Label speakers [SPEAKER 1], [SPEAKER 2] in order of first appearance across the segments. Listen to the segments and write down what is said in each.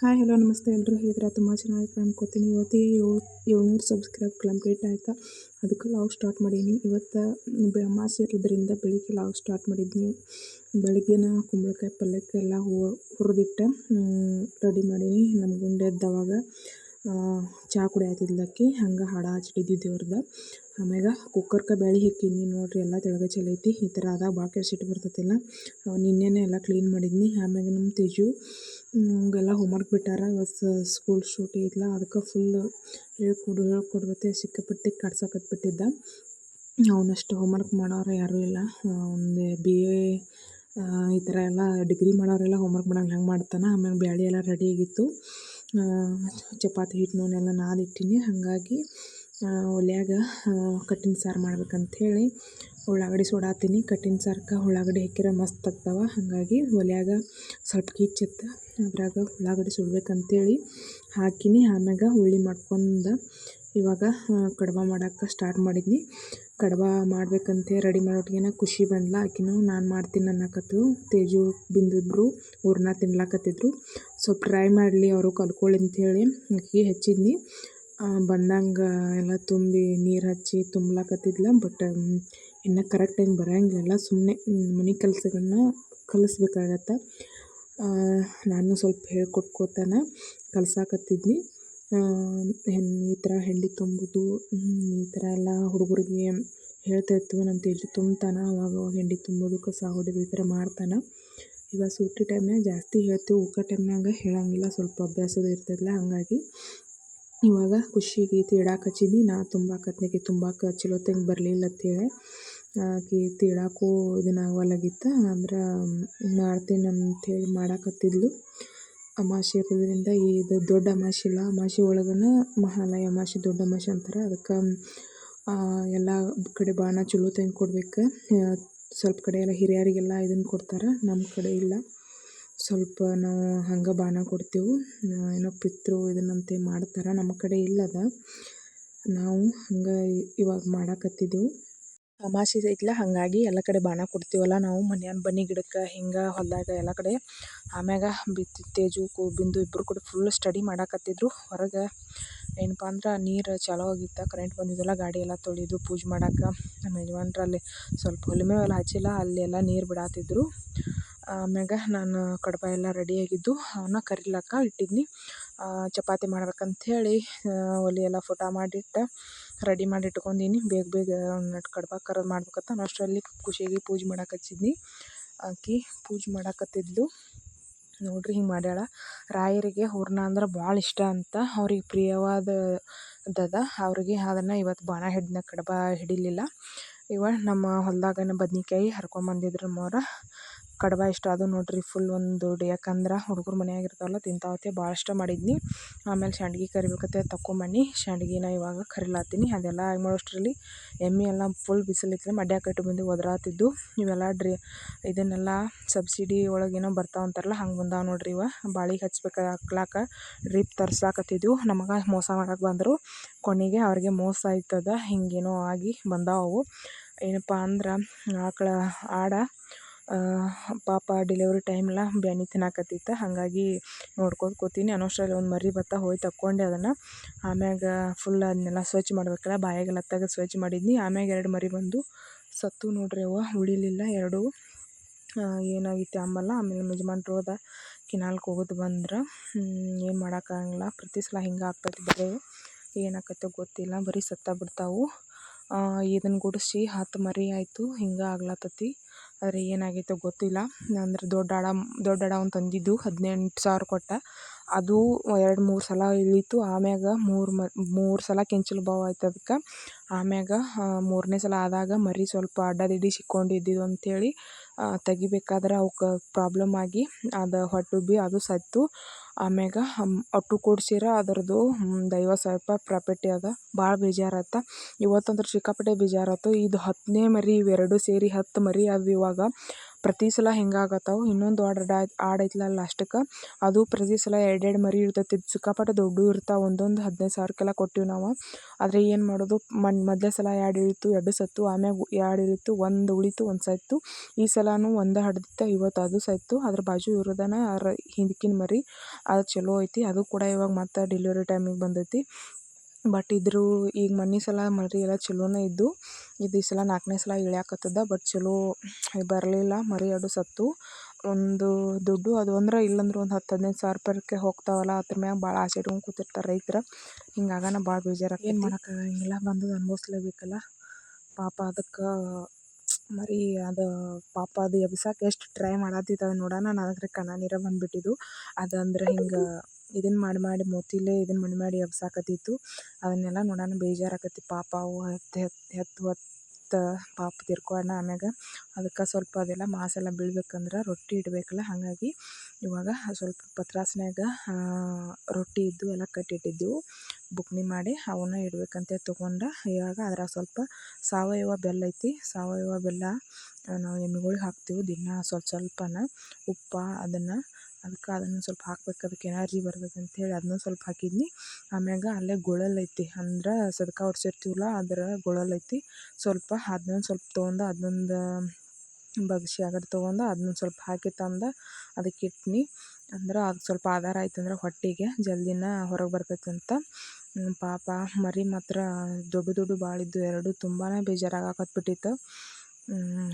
[SPEAKER 1] Hi, hello, ನಮಸ್ತೆ. ಎಲ್ಲರೂ ಹೇಗಿದ್ದೀರಾ? ತುಂಬ ಚೆನ್ನಾಗಿತ್ತು ಅನ್ಕೋತೀನಿ ಇವತ್ತಿಗೆ ಏಳು, ಏಳ್ನೂರು ಸಬ್ಸ್ಕ್ರೈಬ್ ಕಂಪ್ಲೀಟ್ ಆಯಿತಾ? ಅದಕ್ಕೆ ಲಾವ್ ಸ್ಟಾರ್ಟ್ ಮಾಡೀನಿ. ಇವತ್ತು ಬೆ ಅಮಾವಾಸ್ಯೆ ಇರೋದ್ರಿಂದ ಬೆಳಿಗ್ಗೆ ಲಾವ್ ಸ್ಟಾರ್ಟ್ ಮಾಡಿದ್ನಿ. ಬೆಳಿಗ್ಗೆನ ಕುಂಬಳಕಾಯಿ ಪಲ್ಯಕ್ಕೆಲ್ಲ ಹುರಿದಿಟ್ಟೆ. ರೆಡಿ ಮಾಡೀನಿ. ನಮ್ಮ ಗುಂಡೆ ಎದ್ದವಾಗ ಚಹಾ ಕುಡಿಯತ್ತಿದ್ಲಕ್ಕಿ ಹಂಗೆ ಹಾಡ ಹಚ್ಚಿಟ್ಟಿದ್ವಿ ದೇವ್ರದ. ಆಮ್ಯಾಗ ಕುಕ್ಕರ್ಗೆ ಬೇಳೆ ಹಿಕ್ಕೀನಿ ನೋಡಿರಿ, ಎಲ್ಲ ತೆಳಗೆ ಚಲೈತಿ ಈ ಥರ ಆದಾಗ ಭಾಳ ಸಿಟ್ಟು ಬರ್ತೈತಿಲ್ಲ. ನಿನ್ನೆನೇ ಎಲ್ಲ ಕ್ಲೀನ್ ಮಾಡಿದ್ನಿ. ಆಮ್ಯಾಗ ನಮ್ಮ ತೇಜು ಎಲ್ಲ ಹೋಮ್ವರ್ಕ್ ಬಿಟ್ಟಾರ. ಇವತ್ತು ಸ್ಕೂಲ್ ಶೂಟಿ ಇತ್ತಲ್ಲ ಅದಕ್ಕೆ ಫುಲ್ ಹೇಳ್ಕೊಡು ಹೇಳ್ಕೊಡ್ಬತ್ತೆ ಸಿಕ್ಕಾಪಟ್ಟೆ ಬಿಟ್ಟಿದ್ದ ಅವನಷ್ಟು ಹೋಮ್ವರ್ಕ್ ಮಾಡೋರು ಯಾರೂ ಇಲ್ಲ. ಒಂದು ಬಿ ಎ ಈ ಥರ ಎಲ್ಲ ಡಿಗ್ರಿ ಮಾಡೋರೆಲ್ಲ ಹೋಮ್ವರ್ಕ್ ಮಾಡಂಗೆ ಹೆಂಗೆ ಮಾಡ್ತಾನೆ. ಆಮೇಲೆ ಬ್ಯಾಳಿ ಎಲ್ಲ ರೆಡಿ ಆಗಿತ್ತು. ಚಪಾತಿ ಹಿಟ್ಟನ್ನೆಲ್ಲ ನಾದಿಟ್ಟಿನಿ. ಹಾಗಾಗಿ ಒಲ್ಯಾಗ ಕಟ್ಟಿನ ಸಾರು ಮಾಡ್ಬೇಕಂಥೇಳಿ ಉಳ್ಳಾಗಡ್ಡಿ ಸುಡಾತೀನಿ ಕಟ್ಟಿನ ಸಾರ್ಕ ಉಳ್ಳಾಗಡ್ಡಿ ಹಾಕಿದ್ರೆ ಮಸ್ತ್ ಆಗ್ತಾವೆ. ಹಾಗಾಗಿ ಒಲೆಯಾಗ ಸ್ವಲ್ಪ ಕಿಚ್ಚಿತ್ತು ಅದ್ರಾಗ ಉಳ್ಳಾಗಡ್ಡಿ ಸುಡ್ಬೇಕಂತೇಳಿ ಹಾಕಿನಿ. ಆಮ್ಯಾಗ ಹುಳಿ ಮಾಡ್ಕೊಂಡು ಇವಾಗ ಕಡ್ಬ ಮಾಡೋಕ್ಕೆ ಸ್ಟಾರ್ಟ್ ಮಾಡಿದ್ನಿ. ಕಡ್ಬ ಮಾಡ್ಬೇಕಂತ ರೆಡಿ ಮಾಡೋಟ್ಗೆನ ಖುಷಿ ಬಂದ್ಲ. ಆಕಿನೂ ನಾನು ಮಾಡ್ತೀನಿ ಅನ್ನಕತ್ತು ತೇಜು ಬಿಂದಿದ್ರು ಊರನ್ನ ತಿನ್ಲಾಕತ್ತಿದ್ರು. ಸ್ವಲ್ಪ ಟ್ರೈ ಮಾಡಲಿ ಅವರು ಕಲ್ಕೊಳ್ಳಿ ಅಂಥೇಳಿ ಅಕ್ಕಿ ಹಚ್ಚಿದ್ನಿ. ಬಂದಂಗೆ ಎಲ್ಲ ತುಂಬಿ ನೀರು ಹಚ್ಚಿ ತುಂಬಲಾಕತ್ತಿದ್ಲ. ಬಟ್ ಇನ್ನು ಟೈಮ್ ಬರೋಂಗಿಲ್ಲ. ಸುಮ್ಮನೆ ಮನೆ ಕೆಲಸಗಳನ್ನ ಕಲಿಸ್ಬೇಕಾಗತ್ತೆ. ನಾನು ಸ್ವಲ್ಪ ಹೇಳ್ಕೊಟ್ಕೋತಾನೆ, ಕಲ್ಸಾಕತ್ತಿದ್ನಿ. ಈ ಥರ ಹೆಂಡಿ ತುಂಬೋದು ಈ ಥರ ಎಲ್ಲ ಹುಡುಗರಿಗೆ ಹೇಳ್ತಾಯಿರ್ತೀವಿ ನಮ್ಮ ತೇಜು ತುಂಬ್ತಾನೆ, ಅವಾಗ ಅವಾಗ ಹೆಂಡಿ ತುಂಬೋದು, ಕಸ ಹೊಡೆದು ಈ ಥರ ಮಾಡ್ತಾನೆ. ಇವಾಗ ಸೂಟಿ ಟೈಮ್ನಾಗ ಜಾಸ್ತಿ ಹೇಳ್ತೀವಿ, ಊಟ ಟೈಮ್ನಾಗ ಹೇಳಂಗಿಲ್ಲ, ಸ್ವಲ್ಪ ಅಭ್ಯಾಸದ ಇರ್ತದಲ್ಲ ಹಾಗಾಗಿ. ಇವಾಗ ಖುಷಿಗೆ ತೀಡಾಕ ಹಚ್ಚಿದ್ನಿ, ನಾ ತುಂಬಾಕತ್ನಿ ಆಕಿ ತುಂಬಾಕ ಚಲೋತ್ತಂಗೆ ಬರಲಿಲ್ಲ ಅಂತೇಳಿ. ಆಕಿ ತೀಡಾಕು ಇದನ್ನ ಆಗವಲ್ಲಾಗಿತ್ತು ಅಂದ್ರೆ ಮಾಡ್ತೀನಿ ಹೇಳಿ ಮಾಡಾಕತ್ತಿದ್ಲು. ಅಮಾಸೆ ಇರೋದ್ರಿಂದ ಇದು ದೊಡ್ಡ ಅಮಾಸೆ ಇಲ್ಲ ಅಮಾಸೆ ಒಳಗನ ಮಹಾಲಯ ಅಮಾಸೆ ದೊಡ್ಡ ಅಮಾಸೆ ಅಂತಾರೆ. ಅದಕ್ಕೆ ಎಲ್ಲ ಕಡೆ ಬಾಣ ಚಲೋ ತಂದು ಕೊಡ್ಬೇಕು. ಸ್ವಲ್ಪ ಕಡೆ ಎಲ್ಲ ಹಿರಿಯರಿಗೆಲ್ಲ ಇದನ್ನು ಕೊಡ್ತಾರೆ ನಮ್ಮ ಕಡೆ ಇಲ್ಲ. ಸ್ವಲ್ಪ ನಾವು ಹಂಗೆ ಬಾಣ ಕೊಡ್ತೇವೆ. ಏನೋ ಪಿತೃ ಇದನ್ನಂತೆ ಮಾಡ್ತಾರೆ ನಮ್ಮ ಕಡೆ ಇಲ್ಲದ. ನಾವು ಹಂಗೆ ಇವಾಗ ಮಾಡಾಕತ್ತಿದ್ದೆವು. ಅಮಾವಾಸ್ಯೆ ಐತ್ಲ, ಹಾಗಾಗಿ ಎಲ್ಲ ಕಡೆ ಬಾಣ ಕೊಡ್ತೀವಲ್ಲ ನಾವು, ಮನ್ಯಾನ ಬನ್ನಿ ಗಿಡಕ್ಕೆ, ಹಿಂಗೆ ಹೊಲದಾಗ ಎಲ್ಲ ಕಡೆ. ಆಮ್ಯಾಗ ಬಿತ್ತಿ, ತೇಜು ಕು ಬಿಂದು ಇಬ್ಬರು ಕೂಡ ಫುಲ್ ಸ್ಟಡಿ ಮಾಡಾಕತ್ತಿದ್ರು. ಹೊರಗೆ ಏನಪ್ಪ ಅಂದ್ರೆ ನೀರು ಚಲೋ ಆಗಿತ್ತು ಕರೆಂಟ್ ಬಂದಿದ್ದಲ್ಲ ಗಾಡಿ ಎಲ್ಲ ತೊಳೆದು ಪೂಜೆ ಮಾಡಾಕ ನಮ್ಮ ಯಜಮಾನ್ರು ಅಲ್ಲಿ ಸ್ವಲ್ಪ ಹೊಲಿಮೆ ಎಲ್ಲ ಹಚ್ಚಿಲ್ಲ, ಅಲ್ಲಿ ಎಲ್ಲ ನೀರು ಬಿಡಾತಿದ್ರು. ಆಮ್ಯಾಗ ನಾನು ಕಡ್ಬು ಎಲ್ಲ ರೆಡಿಯಾಗಿದ್ದು ಅವನ್ನ ಕರಿಲಕ್ಕ ಇಟ್ಟಿದ್ನಿ. ಚಪಾತಿ ಮಾಡ್ಬೇಕಂಥೇಳಿ ಒಲೆ ಎಲ್ಲ ಫುಟ ಮಾಡಿಟ್ಟು, ರೆಡಿ ಮಾಡಿ ಇಟ್ಕೊಂಡೀನಿ ಬೇಗ ಬೇಗ ಕಡ್ಬು ಕರದು ಮಾಡ್ಬೇಕಂತ ಅಷ್ಟರಲ್ಲಿ ಖುಷಿಯಾಗಿ ಪೂಜೆ ಮಾಡಕ್ಕೆ ಹಚ್ಚಿದ್ನಿ. ಆಕಿ ಪೂಜೆ ಮಾಡಾಕತ್ತಿದ್ಲು ನೋಡಿರಿ ಹಿಂಗೆ ಮಾಡ್ಯಾಳ. ರಾಯರಿಗೆ ಹೂರ್ಣ ಅಂದ್ರೆ ಭಾಳ ಇಷ್ಟ ಅಂತ ಅವ್ರಿಗೆ ಪ್ರಿಯವಾದ ದದ. ಅವ್ರಿಗೆ ಅದನ್ನು ಇವತ್ತು ಬಾಣ ಹಿಡ್ದ ಕಡ್ಬಾ ಹಿಡಿಲಿಲ್ಲ. ಇವ ನಮ್ಮ ಹೊಲದಾಗನ ಬದ್ನೆಕಾಯಿ ಹರ್ಕೊಂಬಂದಿದ್ರು ನಮ್ಮವ್ರು. ಕಡ್ಬು ಇಷ್ಟ ಅದು ನೋಡಿರಿ ಫುಲ್ ಒಂದು ಯಾಕಂದ್ರೆ ಹುಡುಗರು ಮನೆಯಾಗ ಇರ್ತಾವಲ್ಲ ತಿಂತಾವತ್ತೆ ಭಾಳ ಇಷ್ಟ ಮಾಡಿದ್ನಿ. ಆಮೇಲೆ ಸಂಡ್ಗೆ ಕರಿಬೇಕತ್ತೆ ತಕೊಂಬನ್ನಿ ಸಂಡ್ಗಿನ ಇವಾಗ ಕರಿಲಾತೀನಿ ಅದೆಲ್ಲ ಮಾಡೋಷ್ಟರಲ್ಲಿ ಎಮ್ಮೆ ಎಲ್ಲ ಫುಲ್ ಬಿಸಿಲಿತ್ತು ಮಡ್ಯಾಗ ಕಟ್ಟಿ ಬಂದು ಒದರಾತಿದ್ದು. ಇವೆಲ್ಲ ಡ್ರಿ ಇದನ್ನೆಲ್ಲ ಸಬ್ಸಿಡಿ ಒಳಗೇನೋ ಬರ್ತಾವ ಅಂತಾರಲ್ಲ ಹಂಗೆ ಬಂದಾವ ನೋಡ್ರಿ ಇವ. ಬಾಳಿಗೆ ಹಚ್ಬೇಕು ಹಾಕ್ಲಾಕ ಡ್ರಿಪ್ ತರ್ಸಾಕತ್ತಿದ್ವು ನಮಗೆ ಮೋಸ ಮಾಡಕ್ಕೆ ಬಂದರು. ಕೊನೆಗೆ ಅವ್ರಿಗೆ ಮೋಸ ಆಯ್ತದ. ಹಿಂಗೇನೋ ಆಗಿ ಬಂದಾವು ಏನಪ್ಪ ಅಂದ್ರೆ ಆಕಳ ಆಡ ಪಾಪ ಡೆಲಿವರಿ ಟೈಮೆಲ್ಲ ಬ್ಯಾನಿ ತಿನ್ನಾಕತ್ತಿತ್ತು. ಹಾಗಾಗಿ ನೋಡ್ಕೊಂಡು ಕೂತೀನಿ. ಅನ್ನೋಷ್ಟರಲ್ಲಿ ಒಂದು ಮರಿ ಬತ್ತಾ ಹೋಗಿ ತಕ್ಕೊಂಡೆ ಅದನ್ನು. ಆಮ್ಯಾಗ ಫುಲ್ ಅದನ್ನೆಲ್ಲ ಸ್ವಚ್ಛ ಮಾಡ್ಬೇಕಲ್ಲ, ಬಾಯಾಗೆಲ್ಲ ತೆಗೆದು ಸ್ವಚ್ಛ ಮಾಡಿದ್ನಿ. ಆಮ್ಯಾಗ ಎರಡು ಮರಿ ಬಂದು ಸತ್ತು ನೋಡ್ರಿ ಅವ ಉಳಿಲಿಲ್ಲ. ಎರಡು ಏನಾಗಿತ್ತು ಅಂಬಲ್ಲ. ಆಮೇಲೆ ಯಜಮಾನ್ರು ಹೋದ ಕಿನಾಲ್ಗೆ ಹೋಗೋದು ಬಂದ್ರೆ ಏನು ಮಾಡೋಕ್ಕಾಗಂಗಿಲ್ಲ. ಪ್ರತಿ ಸಲ ಹಿಂಗೆ ಆಗ್ತೈತಿ ಬರೀ. ಏನಾಕತ್ತೋ ಗೊತ್ತಿಲ್ಲ. ಬರೀ ಸತ್ತ ಬಿಡ್ತಾವು. ಇದನ್ನು ಗುಡಿಸಿ ಹತ್ತು ಮರಿ ಆಯಿತು. ಹಿಂಗೆ ಆಗ್ಲತ್ತತಿ. ಆದರೆ ಏನಾಗೈತೋ ಗೊತ್ತಿಲ್ಲ. ಅಂದರೆ ದೊಡ್ಡ ಅಡ ದೊಡ್ಡ ಅಡ ಒಂದು ತಂದಿದ್ದು ಹದಿನೆಂಟು ಸಾವಿರ ಕೊಟ್ಟ. ಅದು ಎರಡು, ಮೂರು ಸಲ ಇಳೀತು. ಆಮ್ಯಾಗ ಮೂರು ಮ, ಮೂರು ಸಲ ಕೆಂಚಲು ಬಾವು ಆಯ್ತು ಅದಕ್ಕೆ. ಆಮ್ಯಾಗ ಮೂರನೇ ಸಲ ಆದಾಗ ಮರಿ ಸ್ವಲ್ಪ ಅಡ್ಡದಿಡಿ ಸಿಕ್ಕೊಂಡಿದ್ದಿದ್ದು ಅಂಥೇಳಿ ತೆಗಿಬೇಕಾದ್ರೆ ಅವಕ್ಕೆ ಪ್ರಾಬ್ಲಮ್ ಆಗಿ ಅದು ಹೊಟ್ಟುಬ್ಬಿ ಅದು ಸತ್ತು. ಆಮ್ಯಾಗ ಅಷ್ಟು ಕೂಡ್ಸಿರ, ಅದರದ್ದು ದೈವ ಸ್ವಲ್ಪ ಪ್ರಾಪರ್ಟಿ ಅದ ಭಾಳ ಬೇಜಾರಾಯ್ತು ಇವತ್ತಂದ್ರೆ ಸಿಕ್ಕಾಪಟ್ಟೆ ಬೇಜಾರಾಯ್ತು ಇದು ಹತ್ತನೇ ಮರಿ, ಇವೆರಡು ಸೇರಿ ಹತ್ತು ಮರಿ ಅದು ಇವಾಗ. ಪ್ರತಿ ಸಲ ಹಿಂಗಾಗತ್ತವು? ಇನ್ನೊಂದು ಆರ್ಡರ್ ಆಡ್ ಐತ್ಲಲ್ಲ ಲಾಸ್ಟಕ್ಕೆ ಅದು ಪ್ರತಿ ಸಲ ಎರಡು ಎರಡು ಮರಿ ಇರ್ತೈತಿ. ಸಿಕ್ಕಾಪಟ್ಟೆ ದೊಡ್ಡವು ಇರ್ತಾವೆ. ಒಂದೊಂದು ಹದಿನೈದು ಸಾವಿರಕ್ಕೆಲ್ಲ ಕೊಟ್ಟಿವಿ ನಾವು. ಆದರೆ ಏನು ಮಾಡೋದು? ಮನ್, ಮೊದಲೇ ಸಲ ಎರಡು ಇಳಿತು, ಎರಡು ಸತ್ತು, ಆಮ್ಯಾಗ ಎರಡು ಇಳಿತು, ಒಂದು ಉಳಿತು, ಒಂದು ಸತ್ತು ಈ ಸಲನೂ ಒಂದು ಹಡ್ದಿತ್ತು ಇವತ್ತು ಅದು ಸತ್ತು ಅದ್ರ ಬಾಜು ಇರೋದನ ರ ಹಿಂದ್ಕಿನ ಮರಿ. ಅದು ಚಲೋ ಐತಿ. ಅದು ಕೂಡ ಇವಾಗ ಮತ್ತೆ ಡೆಲಿವರಿ ಟೈಮಿಗೆ ಬಂದೈತಿ. ಬಟ್ ಇದ್ರ ಈಗ ಮೊನ್ನೆ ಸಲ ಮರಿ ಎಲ್ಲ ಚಲೋನೇ ಇದ್ದು. ಇದು ಈ ಸಲ ನಾಲ್ಕನೇ ಸಲ ಇಳಿಯಾಕತ್ತದ ಬಟ್ ಚಲೋ ಬರಲಿಲ್ಲ. ಮರಿ ಎರಡು ಸತ್ತು. ಒಂದು ದುಡ್ಡು ಅದು ಅಂದ್ರೆ ಇಲ್ಲಂದ್ರೆ ಒಂದು ಹತ್ತು ಹದಿನೈದು ಸಾವಿರ ರೂಪಾಯಿಗೆ ಹೋಗ್ತಾವಲ್ಲ, ಅದ್ರ ಮ್ಯಾಗ ಭಾಳ ಆಸೆ ಇಟ್ಕೊಂಡು ಕೂತಿರ್ತಾರೆ ರೈತರು. ಹಿಂಗಾಗನ ಭಾಳ ಬೇಜಾರು ಏನು ಮಾಡೋಕ್ಕಾಗಂಗಿಲ್ಲ ಬಂದು ಅನುಭವಿಸ್ಲೇಬೇಕಲ್ಲ. ಪಾಪ ಅದಕ್ಕೆ ಮರಿ ಅದು ಪಾಪ ಅದು ಎಬ್ಸಕ್ಕೆ ಎಷ್ಟು ಟ್ರೈ ಮಾಡತ್ತಿತ್ತು ನೋಡೋಣ. ನನಗೆ ಕಣ್ಣ ನೀರ ಬಂದುಬಿಟ್ಟಿದ್ದು. ಅದಂದ್ರೆ ಹಿಂಗೆ ಇದನ್ನು ಮಾಡಿ ಮಾಡಿ ಮೋತಿಲೇ ಇದನ್ನು ಮಾಡಿ ಮಾಡಿ ಎಬ್ಸಾಕತ್ತಿತ್ತು. ಅದನ್ನೆಲ್ಲ ನೋಡೋಣ ಬೇಜಾರಾಕತಿ ಪಾಪ ಅವು ಹೆತ್ತು ಹೆತ್ತು ಹೆತ್ತು ಹೊತ್ತು ಪಾಪ ತೀರ್ಕೊಂಡ ಆಮ್ಯಾಗ. ಅದಕ್ಕೆ ಸ್ವಲ್ಪ ಅದೆಲ್ಲ ಮಾಸೆಲ್ಲ ಬೀಳ್ಬೇಕಂದ್ರೆ ರೊಟ್ಟಿ ಇಡಬೇಕಲ್ಲ, ಹಾಗಾಗಿ ಇವಾಗ ಸ್ವಲ್ಪ ಪತ್ರಾಸ್ನ್ಯಾಗ ರೊಟ್ಟಿ ಇದ್ದು ಎಲ್ಲ ಕಟ್ಟಿಟ್ಟಿದ್ದೆವು. ಬುಕ್ನಿ ಮಾಡಿ ಅವನ್ನ ಇಡ್ಬೇಕಂತ ತೊಗೊಂಡು. ಇವಾಗ ಅದ್ರಾಗ ಸ್ವಲ್ಪ ಸಾವಯವ ಬೆಲ್ಲ ಐತಿ. ಸಾವಯವ ಬೆಲ್ಲ ನಾವು ಎಮ್ಮಿಗಳಿಗೆ ಹಾಕ್ತೀವಿ ದಿನ ಸ್ವಲ್ಪ ಸ್ವಲ್ಪನ ಉಪ್ಪು ಅದನ್ನು ಅದಕ್ಕೆ ಅದನ್ನು ಸ್ವಲ್ಪ ಹಾಕ್ಬೇಕು. ಅದಕ್ಕೆ ಎನರ್ಜಿ ಬರ್ತೈತೆ ಹೇಳಿ ಅದನ್ನು ಸ್ವಲ್ಪ ಹಾಕಿದ್ನಿ. ಆಮ್ಯಾಗ ಅಲ್ಲೇ ಗುಳಲ್ ಐತಿ ಅಂದ್ರೆ ಸದಕ ಹೊಡ್ಸಿರ್ತೀವಲ್ಲ ಅದರ ಗುಳಲ್ ಐತಿ ಸ್ವಲ್ಪ ಅದನ್ನ ಸ್ವಲ್ಪ ತೊಗೊಂಡು ಅದನ್ನೊಂದು ಬಗ್ಸಿ ಕಡೆ ತೊಗೊಂಡು ಅದನ್ನೊಂದು ಸ್ವಲ್ಪ ಹಾಕಿ ತಂದು ಅದಕ್ಕೆ ಇಟ್ನಿ. ಅಂದ್ರೆ ಅದು ಸ್ವಲ್ಪ ಆಧಾರ ಆಯ್ತಂದ್ರೆ ಹೊಟ್ಟೆಗೆ ಜಲ್ದಿನ ಹೊರಗೆ ಅಂತ. ಪಾಪ ಮರಿ ಮಾತ್ರ ದೊಡ್ಡ ದೊಡ್ಡ ಬಾಳಿದ್ದು ಎರಡು ತುಂಬಾ ಬೇಜಾರಾಗಕತ್ಬಿಟ್ಟಿತ್ತು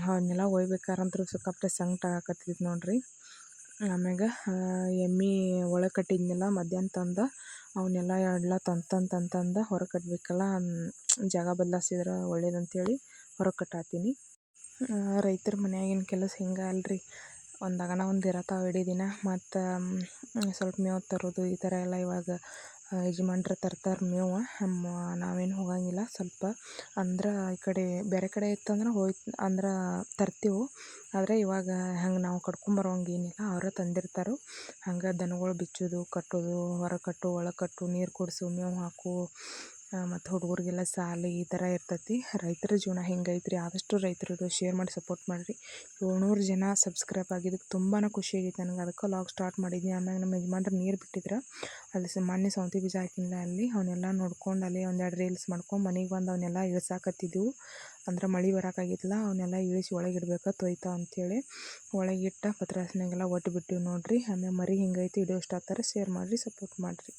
[SPEAKER 1] ಅವನ್ನೆಲ್ಲ ಒಯ್ಬೇಕಾರಂತೂ ಸಿಕ್ಕಾಪಟ್ಟೆ ಸಂಕಟ ಆಗಕತ್ತಿತ್ತು ನೋಡಿರಿ. ಆಮ್ಯಾಗ ಎಮ್ಮೆ ಒಳಗೆ ಕಟ್ಟಿದ್ನಲ್ಲ ಮಧ್ಯಾಹ್ನ ತಂದು ಅವನ್ನೆಲ್ಲ ಎಲ್ಲ ತಂದು ತಂದು ತಂದು ತಂದು ಹೊರಗೆ ಕಟ್ಟಬೇಕಲ್ಲ ಜಾಗ ಬದಲಾಯ್ಸಿದ್ರೆ ಅಂಥೇಳಿ ಹೊರಗೆ ಕಟ್ಟಾತೀನಿ. ರೈತರ ಮನೆಯಾಗಿನ ಕೆಲಸ ಹಿಂಗೆ ಅಲ್ರಿ. ಒಂದಾಗನ ಒಂದು ಇರತ್ತಾವ ಇಡೀ ದಿನ, ಮತ್ತು ಸ್ವಲ್ಪ ಮೇವು ತರೋದು ಈ ಥರ ಎಲ್ಲ ಇವಾಗ ಯಜಮಾನ್ರು ತರ್ತಾರೆ ಮೇವು ನಾವೇನು ಹೋಗಂಗಿಲ್ಲ. ಸ್ವಲ್ಪ ಅಂದ್ರೆ ಈ ಕಡೆ, ಬೇರೆ ಕಡೆ ಇತ್ತಂದ್ರೆ ಹೋಯ್ತು ಅಂದ್ರೆ ತರ್ತೀವಿ. ಆದರೆ ಇವಾಗ ಹಂಗೆ ನಾವು ಕಟ್ಕೊಂಬರೋಂಗೇನಿಲ್ಲ ಅವರೇ ತಂದಿರ್ತಾರೆ. ಹಂಗೆ ದನಗಳು ಬಿಚ್ಚೋದು, ಕಟ್ಟೋದು ಹೊರಗೆ ಕಟ್ಟು, ಒಳಗೆ ಕಟ್ಟು, ನೀರು ಕುಡಿಸು, ಮೇವು ಹಾಕು ಮತ್ತು ಹುಡುಗರಿಗೆಲ್ಲ ಸಾಲಿ ಈ ಥರ ಇರ್ತೈತಿ. ರೈತರ ಜೀವನ ಹೆಂಗೈತ್ರಿ? ಆದಷ್ಟು ರೈತರದು ಶೇರ್ ಮಾಡಿ ಸಪೋರ್ಟ್ ಮಾಡಿರಿ. ಏಳ್ನೂರು ಜನ ಸಬ್ಸ್ಕ್ರೈಬ್ ಆಗಿದ್ದಕ್ಕೆ ತುಂಬಾ ಖುಷಿ ಆಗೈತೆ ನನಗೆ. ಅದಕ್ಕೆ ಲಾಗ್ ಸ್ಟಾರ್ಟ್ ಮಾಡಿದ್ನಿ. ಆಮ್ಯಾಗ ನಮ್ಮ ಯಜಮಾನ್ರು ನೀರು ಬಿಟ್ಟಿದ್ರು, ಅಲ್ಲಿ ಮೊನ್ನೆ ಸೌಂತಿ ಬೀಜ ಹಾಕಿಲ್ಲ ಅಲ್ಲಿ ಅವನ್ನೆಲ್ಲ ನೋಡ್ಕೊಂಡು ಅಲ್ಲಿ ಒಂದೆರಡು ರೀಲ್ಸ್ ಮಾಡ್ಕೊಂಡು ಮನೆಗೆ ಬಂದು ಅವನ್ನೆಲ್ಲ ಇಳ್ಸಾಕತ್ತಿದ್ದೆವು ಅಂದ್ರೆ ಮಳೆ ಬರೋಕ್ಕಾಗಿತ್ತಲ್ಲ ಅವನ್ನೆಲ್ಲ ಇಳಿಸಿ ಒಳಗಿಡ್ಬೇಕು ತೊಯ್ತಾ ಅಂಥೇಳಿ ಒಳಗಿಟ್ಟು ಪತ್ರಾಸ್ನಾಗೆಲ್ಲ ಒಟ್ಟು ಬಿಟ್ಟಿವಿ ನೋಡಿರಿ. ಆಮೇಲೆ ಮರಿ ಹಿಂಗೈತಿ ಆಗ್ತಾರೆ ಶೇರ್ ಮಾಡಿರಿ ಸಪೋರ್ಟ್ ಮಾಡಿರಿ.